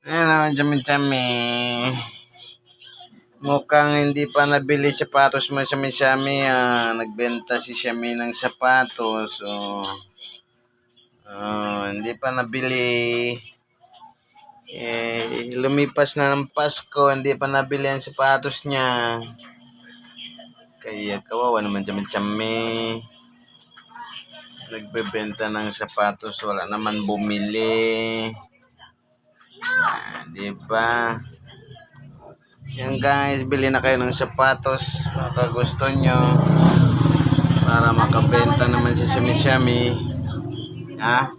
Ano, chami-chami. Mukhang hindi pa nabili sapatos mo sa Shami. Ah. Nagbenta si Shami ng sapatos. Oh. Oh, hindi pa nabili. Eh, lumipas na ng Pasko, hindi pa nabili ang sapatos niya. Kaya kawawa naman chami-chami. Nagbebenta ng sapatos, wala naman bumili. Ah, di ba? Yan guys, bili na kayo ng sapatos. Baka gusto nyo. Para makabenta naman si Shami Shami. Ha?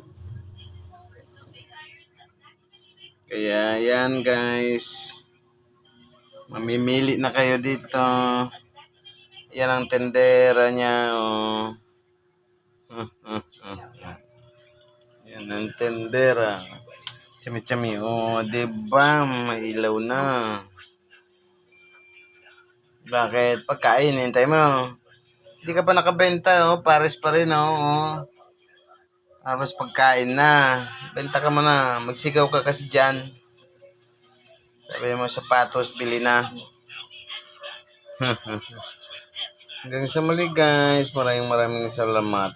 Kaya yan guys. Mamimili na kayo dito. Yan ang tendera niya. Oh. yan ang tendera. Chami-chami. Oh, di ba? May ilaw na. Bakit? Pagkain, hintay mo. Hindi ka pa nakabenta, oh. Pares pa rin, oh. oh. Tapos pagkain na. Benta ka mo na. Magsigaw ka kasi dyan. Sabi mo, sapatos, bili na. Hanggang sa muli, guys. Maraming maraming salamat.